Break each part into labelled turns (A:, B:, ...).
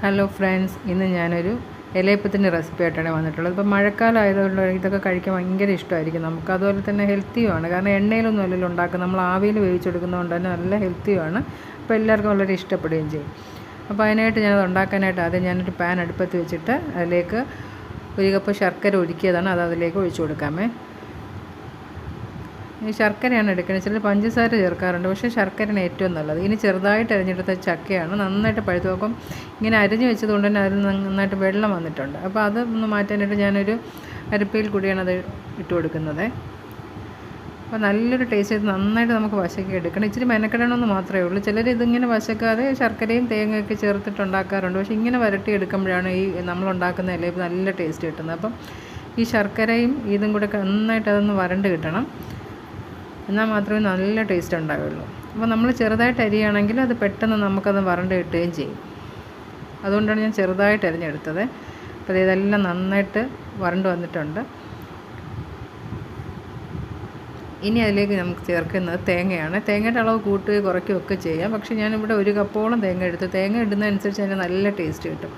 A: Hello friends ഇന്ന് ഞാനൊരു ഇലയപ്പത്തിന്റെ recipe ആയിട്ടാണ് വന്നിട്ടുള്ളത്. ഇപ്പോൾ മഴക്കാലം ആയതുകൊണ്ട് ഇതൊക്കെ കഴിക്കാൻ ഭയങ്കര ഇഷ്ടമായിരിക്കും. നമുക്ക് അതുപോലെ തന്നെ ഹെൽത്തിയുമാണ് കാരണം എണ്ണയിലൊന്നും അല്ലല്ലോ ഉണ്ടാക്കുക നമ്മൾ ആവിയിൽ വേവിച്ചെടുക്കുന്നതുകൊണ്ട് തന്നെ നല്ല ഹെൽത്തിയുമാണ് അപ്പോൾ എല്ലാവർക്കും വളരെ ഇഷ്ടപ്പെടുകയും ചെയ്യും. അപ്പോൾ അതിനായിട്ട് ഞാനത് ഉണ്ടാക്കാനായിട്ട് ആദ്യം ഞാനൊരു പാൻ അടുപ്പത്ത് വെച്ചിട്ട് അതിലേക്ക് ഒരു കപ്പ് ശർക്കര ഒഴുക്കിയതാണ് അത് അതിലേക്ക് ഒഴിച്ചു കൊടുക്കാമേ. ഈ ശർക്കരയാണ് എടുക്കുന്നത്. ചിലർ പഞ്ചസാര ചേർക്കാറുണ്ട്. പക്ഷേ ശർക്കരയാണ് ഏറ്റവും നല്ലത്. ഇനി ചെറുതായിട്ട് അരിഞ്ഞെടുത്ത ചക്കയാണ്. നന്നായിട്ട് പഴുത്ത് നോക്കും. ഇങ്ങനെ അരിഞ്ഞ് വെച്ചതുകൊണ്ട് തന്നെ അതിൽ നന്നായിട്ട് വെള്ളം വന്നിട്ടുണ്ട്. അപ്പോൾ അത് ഒന്ന് മാറ്റാനായിട്ട് ഞാനൊരു അരിപ്പയിൽ കൂടിയാണ് അത് ഇട്ട് കൊടുക്കുന്നത്. അപ്പോൾ നല്ലൊരു ടേസ്റ്റ് ചെയ്ത് നന്നായിട്ട് നമുക്ക് വശക്കി എടുക്കണം. ഇച്ചിരി മെനക്കെടണമെന്ന് മാത്രമേ ഉള്ളൂ. ചിലർ ഇതിങ്ങനെ വശക്കാതെ ശർക്കരയും തേങ്ങയൊക്കെ ചേർത്തിട്ട് ഉണ്ടാക്കാറുണ്ട്. പക്ഷേ ഇങ്ങനെ വരട്ടി എടുക്കുമ്പോഴാണ് ഈ നമ്മളുണ്ടാക്കുന്ന ഇലയിൽ നല്ല ടേസ്റ്റ് കിട്ടുന്നത്. അപ്പം ഈ ശർക്കരയും ഇതും കൂടെ നന്നായിട്ട് അതൊന്ന് വരണ്ട് കിട്ടണം. എന്നാൽ മാത്രമേ നല്ല ടേസ്റ്റ് ഉണ്ടാവുള്ളൂ. അപ്പോൾ നമ്മൾ ചെറുതായിട്ട് അരിയാണെങ്കിൽ അത് പെട്ടെന്ന് നമുക്കത് വരണ്ട് കിട്ടുകയും ചെയ്യും. അതുകൊണ്ടാണ് ഞാൻ ചെറുതായിട്ട് അരിഞ്ഞെടുത്തത്. അപ്പോൾ ഇതെല്ലാം നന്നായിട്ട് വരണ്ട് വന്നിട്ടുണ്ട്. ഇനി അതിലേക്ക് നമുക്ക് ചേർക്കുന്നത് തേങ്ങയാണ്. തേങ്ങയുടെ അളവ് കൂട്ടുകയോ കുറയ്ക്കുകയോ ഒക്കെ ചെയ്യാം. പക്ഷേ ഞാനിവിടെ ഒരു കപ്പോളം തേങ്ങ എടുത്ത് തേങ്ങ ഇടുന്നതനുസരിച്ച് അതിന് നല്ല ടേസ്റ്റ് കിട്ടും.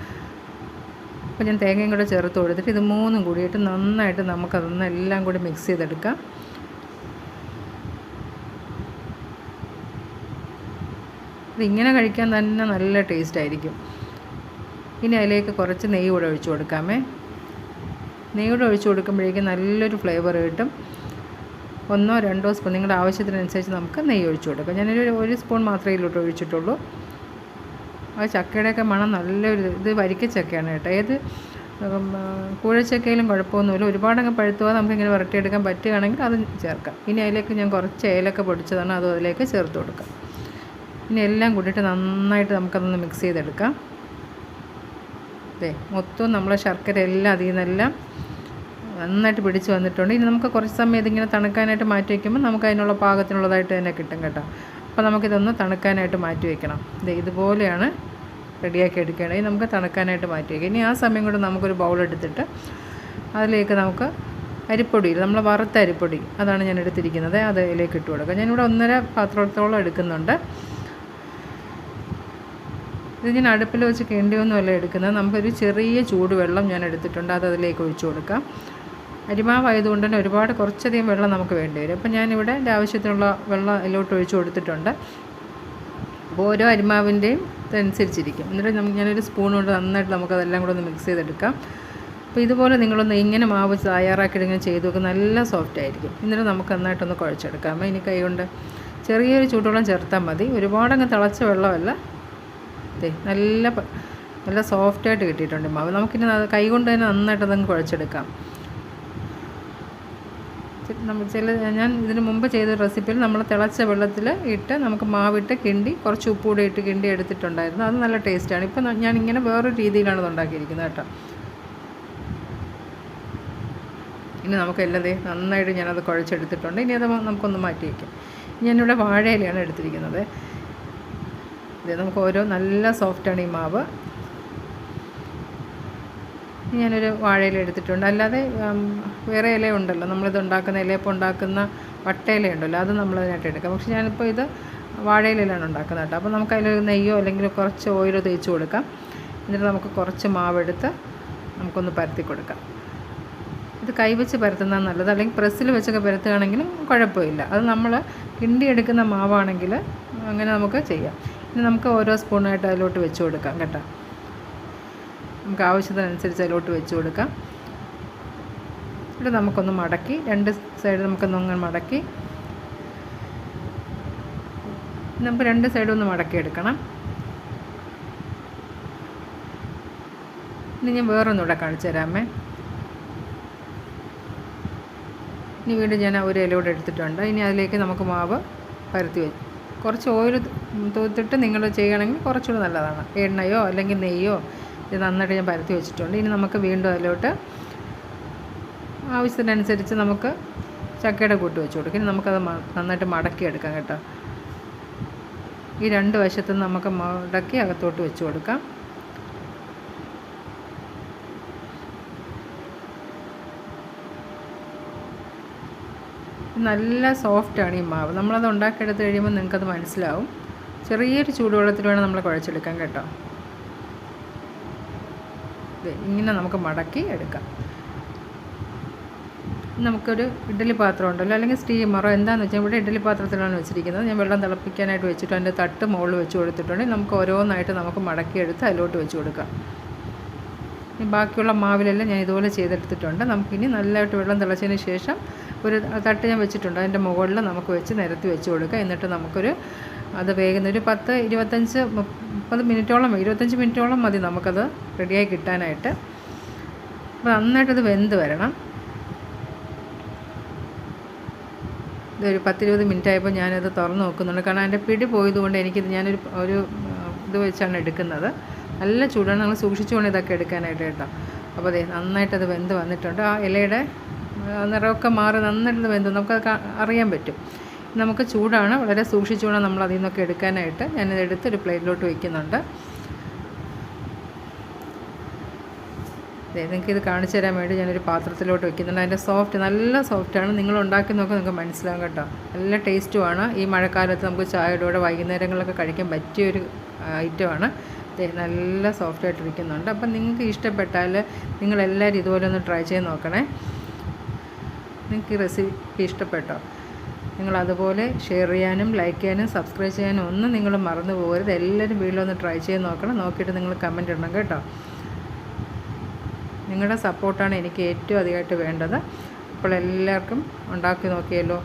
A: അപ്പോൾ ഞാൻ തേങ്ങയും കൂടെ ചേർത്ത് കൊടുത്തിട്ട് ഇത് മൂന്നും കൂടിയിട്ട് നന്നായിട്ട് നമുക്കതൊന്ന് എല്ലാം കൂടി മിക്സ് ചെയ്തെടുക്കാം. ഇതിങ്ങനെ കഴിക്കാൻ തന്നെ നല്ല ടേസ്റ്റ് ആയിരിക്കും. ഇനി അതിലേക്ക് കുറച്ച് നെയ്യ് കൂടെ ഒഴിച്ചു കൊടുക്കാമേ. നെയ്യ് കൂടെ ഒഴിച്ചു കൊടുക്കുമ്പോഴേക്കും നല്ലൊരു ഫ്ലേവർ കിട്ടും. ഒന്നോ രണ്ടോ സ്പൂൺ നിങ്ങളുടെ ആവശ്യത്തിനനുസരിച്ച് നമുക്ക് നെയ്യ് ഒഴിച്ചു കൊടുക്കാം. ഞാനൊരു ഒരു സ്പൂൺ മാത്രമേ ഇതിലോട്ട് ഒഴിച്ചിട്ടുള്ളൂ. ആ ചക്കയുടെയൊക്കെ മണം നല്ലൊരു ഇത് വരിക്ക ചക്കയാണ് കേട്ടോ. ഏത് കൂഴച്ചക്കയിലും കുഴപ്പമൊന്നുമില്ല. ഒരുപാടങ്ങ് പഴുത്തുവാ നമുക്ക് നമുക്കിങ്ങനെ വരട്ടിയെടുക്കാൻ പറ്റുകയാണെങ്കിൽ അത് ചേർക്കാം. ഇനി അതിലേക്ക് ഞാൻ കുറച്ച് ഏലക്ക പൊടിച്ചതാണ്. അതും അതിലേക്ക് ചേർത്ത് കൊടുക്കാം. ഇനി എല്ലാം കൂട്ടിയിട്ട് നന്നായിട്ട് നമുക്കതൊന്ന് മിക്സ് ചെയ്തെടുക്കാം. അതെ മൊത്തം നമ്മളെ ശർക്കര എല്ലാം അതിൽ നിന്നെല്ലാം നന്നായിട്ട് പിടിച്ച് വന്നിട്ടുണ്ട്. ഇനി നമുക്ക് കുറച്ച് സമയം ഇതിങ്ങനെ തണുക്കാനായിട്ട് മാറ്റി വയ്ക്കുമ്പോൾ നമുക്ക് അതിനുള്ള പാകത്തിനുള്ളതായിട്ട് തന്നെ കിട്ടും കേട്ടോ. അപ്പോൾ നമുക്കിതൊന്ന് തണുക്കാനായിട്ട് മാറ്റി വയ്ക്കണം അതെ ഇതുപോലെയാണ് റെഡിയാക്കി ഇനി നമുക്ക് തണുക്കാനായിട്ട് മാറ്റി വയ്ക്കാം ഇനി ആ സമയം കൊണ്ട് നമുക്കൊരു ബൗൾ എടുത്തിട്ട് അതിലേക്ക് നമുക്ക് അരിപ്പൊടി നമ്മൾ വറുത്ത അരിപ്പൊടി അതാണ് ഞാൻ എടുത്തിരിക്കുന്നത്. അത് അതിലേക്ക് ഇട്ട് കൊടുക്കുക ഞാനിവിടെ ഒന്നര പാത്രത്തോളം എടുക്കുന്നുണ്ട്. ഇത് ഞാൻ അടുപ്പിൽ വെച്ച് കിണ്ടിയൊന്നുമല്ല എടുക്കുന്നത്. നമുക്കൊരു ചെറിയ ചൂടുവെള്ളം ഞാൻ എടുത്തിട്ടുണ്ട്. അത് അതിലേക്ക് ഒഴിച്ചു കൊടുക്കാം. അരിമാവായതുകൊണ്ട് തന്നെ ഒരുപാട് കുറച്ചധികം വെള്ളം നമുക്ക് വേണ്ടി വരും. അപ്പം ഞാനിവിടെ എന്റെ ആവശ്യത്തിനുള്ള വെള്ളം അതിലോട്ട് ഒഴിച്ചു കൊടുത്തിട്ടുണ്ട്. അപ്പോൾ ഓരോ അരിമാവിന്റെയും ഇതനുസരിച്ചിരിക്കും എന്നിട്ട് നമുക്ക് ഞാനൊരു സ്പൂൺ കൊണ്ട് നന്നായിട്ട് നമുക്കതെല്ലാം കൂടെ ഒന്ന് മിക്സ് ചെയ്തെടുക്കാം. അപ്പോൾ ഇതുപോലെ നിങ്ങളൊന്ന് ഇങ്ങനെ മാവ് തയ്യാറാക്കി ഇങ്ങനെ ചെയ്ത് നോക്കുക നല്ല സോഫ്റ്റ് ആയിരിക്കും. എന്നിട്ട് നമുക്ക് നന്നായിട്ടൊന്ന് കുഴച്ചെടുക്കാം. ഇനി കൈ കൊണ്ട് ചെറിയൊരു ചൂടുവെള്ളം ചേർത്താൽ മതി. ഒരുപാടങ്ങ് തിളച്ച വെള്ളമല്ല. നല്ല നല്ല സോഫ്റ്റായിട്ട് കിട്ടിയിട്ടുണ്ട് മാവ്. നമുക്കിനി കൈ കൊണ്ട് തന്നെ നന്നായിട്ട് അതങ്ങ് കുഴച്ചെടുക്കാം. നമ്മൾ ചില ഞാൻ ഇതിന് മുമ്പ് ചെയ്ത റെസിപ്പിയിൽ നമ്മൾ തിളച്ച വെള്ളത്തിൽ ഇട്ട് നമുക്ക് മാവിട്ട് കിണ്ടി കുറച്ച് ഉപ്പൂടെ ഇട്ട് കിണ്ടി എടുത്തിട്ടുണ്ടായിരുന്നു. അത് നല്ല ടേസ്റ്റാണ് ഇപ്പം ഞാൻ ഇങ്ങനെ വേറൊരു രീതിയിലാണ് ഇത് ഉണ്ടാക്കിയിരിക്കുന്നത് കേട്ടോ. ഇനി നമുക്ക് എല്ലാം നന്നായിട്ട് ഞാനത് കുഴച്ചെടുത്തിട്ടുണ്ട്. ഇനി അത് നമുക്കൊന്ന് മാറ്റി വയ്ക്കാം ഞാനിവിടെ വാഴയിലയാണ് എടുത്തിരിക്കുന്നത്. നമുക്ക് ഓരോ നല്ല സോഫ്റ്റാണ് ഈ മാവ്. ഞാനൊരു വാഴയില എടുത്തിട്ടുണ്ട്. അല്ലാതെ വേറെ ഇല ഉണ്ടല്ലോ. നമ്മളിത് ഉണ്ടാക്കുന്ന ഇലയപ്പം ഉണ്ടാക്കുന്ന വട്ടയില ഉണ്ടല്ലോ. അത് നമ്മളതിനായിട്ട് എടുക്കാം. പക്ഷേ ഞാനിപ്പോൾ ഇത് വാഴയിലാണ് ഉണ്ടാക്കുന്നത് കേട്ടോ. അപ്പോൾ നമുക്ക് അതിലൊരു നെയ്യോ അല്ലെങ്കിൽ കുറച്ച് ഓയിലോ തേച്ച് കൊടുക്കാം. എന്നിട്ട് നമുക്ക് കുറച്ച് മാവെടുത്ത് നമുക്കൊന്ന് പരത്തി കൊടുക്കാം. ഇത് കൈവച്ച് പരത്തുന്നതാണ് നല്ലത്. അല്ലെങ്കിൽ പ്രസ്സിൽ വെച്ചൊക്കെ പരത്തുകയാണെങ്കിലും കുഴപ്പമില്ല. അത് നമ്മൾ കിണ്ടിയെടുക്കുന്ന മാവാണെങ്കിൽ അങ്ങനെ നമുക്ക് ചെയ്യാം. ഇനി നമുക്ക് ഓരോ സ്പൂണായിട്ട് അതിലോട്ട് വെച്ച് കൊടുക്കാം കേട്ടോ. നമുക്ക് ആവശ്യത്തിനനുസരിച്ച് അതിലോട്ട് വെച്ച് കൊടുക്കാം. ഇവിടെ നമുക്കൊന്ന് മടക്കി രണ്ട് സൈഡ് നമുക്കൊന്ന് അങ്ങനെ മടക്കി. നമുക്ക് രണ്ട് സൈഡും ഒന്ന് മടക്കി എടുക്കണം ഇനി ഞാൻ വേറൊന്നുകൂടെ കാണിച്ചു തരാമേ. ഇനി വീണ്ടും ഞാൻ ഒരു ഇലയോടെ എടുത്തിട്ടുണ്ട്. ഇനി അതിലേക്ക് നമുക്ക് മാവ് പരത്തി വെച്ച് കുറച്ച് ഓയിൽ തൂത്തിട്ട് നിങ്ങൾ ചെയ്യുകയാണെങ്കിൽ കുറച്ചുകൂടി നല്ലതാണ്. എണ്ണയോ അല്ലെങ്കിൽ നെയ്യോ ഇത് നന്നായിട്ട് ഞാൻ പരത്തി വെച്ചിട്ടുണ്ട്. ഇനി നമുക്ക് വീണ്ടും അതിലോട്ട് ആവശ്യത്തിനനുസരിച്ച് നമുക്ക് ചക്കയുടെ കൂട്ട് വെച്ച് കൊടുക്കും. ഇനി നമുക്കത് നന്നായിട്ട് മടക്കി എടുക്കാം കേട്ടോ. ഈ രണ്ട് വശത്തും നമുക്ക് മടക്കി അകത്തോട്ട് വെച്ച് കൊടുക്കാം. നല്ല സോഫ്റ്റാണ് ഈ മാവ്. നമ്മളത് ഉണ്ടാക്കിയെടുത്ത് കഴിയുമ്പോൾ നിങ്ങൾക്കത് മനസ്സിലാവും. ചെറിയൊരു ചൂടുവെള്ളത്തിൽ വേണം നമ്മൾ കുഴച്ചെടുക്കാൻ കേട്ടോ. ഇങ്ങനെ നമുക്ക് മടക്കി എടുക്കാം. നമുക്കൊരു ഇഡ്ഡലി പാത്രം ഉണ്ടല്ലോ അല്ലെങ്കിൽ സ്റ്റീമറോ എന്താണെന്ന് വെച്ചാൽ ഇവിടെ ഇഡ്ഡലി പാത്രത്തിലാണ് വെച്ചിരിക്കുന്നത്. ഞാൻ വെള്ളം തിളപ്പിക്കാനായിട്ട് വെച്ചിട്ട് അതിന്റെ തട്ട് മുകളിൽ വെച്ച് കൊടുത്തിട്ടുണ്ടെങ്കിൽ നമുക്ക് ഓരോന്നായിട്ട് നമുക്ക് മടക്കിയെടുത്ത് അതിലോട്ട് വെച്ച് കൊടുക്കാം. ബാക്കിയുള്ള മാവിലെല്ലാം ഞാൻ ഇതുപോലെ ചെയ്തെടുത്തിട്ടുണ്ട്. നമുക്കിനി നല്ലതായിട്ട് വെള്ളം തിളച്ചതിന് ശേഷം ഒരു തട്ട് ഞാൻ വെച്ചിട്ടുണ്ട്. അതിന്റെ മുകളിൽ നമുക്ക് വെച്ച് നിരത്തി വെച്ച് കൊടുക്കുക. എന്നിട്ട് നമുക്കൊരു അത് വേഗം ഒരു പത്ത് ഇരുപത്തഞ്ച് മുപ്പത് മിനിറ്റോളം ഇരുപത്തഞ്ച് മിനിറ്റോളം മതി നമുക്കത് റെഡിയായി കിട്ടാനായിട്ട്. അപ്പോൾ നന്നായിട്ടത് വെന്ത് വരണം. ഇതൊരു പത്തിരുപത് മിനിറ്റ് ആയപ്പോൾ ഞാനത് തുറന്ന് നോക്കുന്നുണ്ട്. കാരണം അതിന്റെ പിടി പോയതുകൊണ്ട് എനിക്കിത് ഞാനൊരു ഒരു ഇത് വെച്ചാണ് എടുക്കുന്നത്. നല്ല ചൂടാണ്. നമ്മൾ സൂക്ഷിച്ചുകൊണ്ട് ഇതൊക്കെ എടുക്കാനായിട്ട് കേട്ടോ. അപ്പോൾ അതെ നന്നായിട്ടത് വെന്ത് വന്നിട്ടുണ്ട്. ആ ഇലയുടെ നിറമൊക്കെ മാറി നന്നായിട്ട് വെന്ത് നമുക്കത് അറിയാൻ പറ്റും. നമുക്ക് ചൂടാണ്. വളരെ സൂക്ഷിച്ചുകൊണ്ട് നമ്മൾ അതിൽ നിന്നൊക്കെ എടുക്കാനായിട്ട് ഞാനിത് എടുത്ത് ഒരു പ്ലേറ്റിലോട്ട് വയ്ക്കുന്നുണ്ട് നിങ്ങൾക്ക് ഇത് കാണിച്ചു തരാൻ വേണ്ടി ഞാനൊരു പാത്രത്തിലോട്ട് വെക്കുന്നുണ്ട്. അതിന്റെ സോഫ്റ്റ് നല്ല സോഫ്റ്റാണ്. നിങ്ങൾ ഉണ്ടാക്കുന്നതൊക്കെ നിങ്ങൾക്ക് മനസ്സിലാകും കേട്ടോ. നല്ല ടേസ്റ്റുമാണ് ഈ മഴക്കാലത്ത് നമുക്ക് ചായയുടെ കൂടെ വൈകുന്നേരങ്ങളിലൊക്കെ കഴിക്കാൻ പറ്റിയൊരു ഐറ്റമാണ് നല്ല സോഫ്റ്റ് ആയിട്ടിരിക്കുന്നുണ്ട് അപ്പം നിങ്ങൾക്ക് ഇഷ്ടപ്പെട്ടാൽ നിങ്ങളെല്ലാവരും ഇതുപോലെ ഒന്ന് ട്രൈ ചെയ്ത് നോക്കണേ. നിങ്ങൾക്ക് റെസിപ്പി ഇഷ്ടപ്പെട്ടോ? നിങ്ങൾ അതുപോലെ ഷെയർ ചെയ്യാനും ലൈക്ക് ചെയ്യാനും സബ്സ്ക്രൈബ് ചെയ്യാനും ഒന്നും നിങ്ങൾ മറന്നു പോകരുത്. എല്ലാവരും വീട്ടിലൊന്ന് ട്രൈ ചെയ്ത് നോക്കണം. നോക്കിയിട്ട് നിങ്ങൾ കമന്റ് ഇടണം കേട്ടോ. നിങ്ങളുടെ സപ്പോർട്ടാണ് എനിക്ക് ഏറ്റവും അധികമായിട്ട് വേണ്ടത്. അപ്പോൾ എല്ലാവർക്കും ഉണ്ടാക്കി നോക്കിയല്ലോ.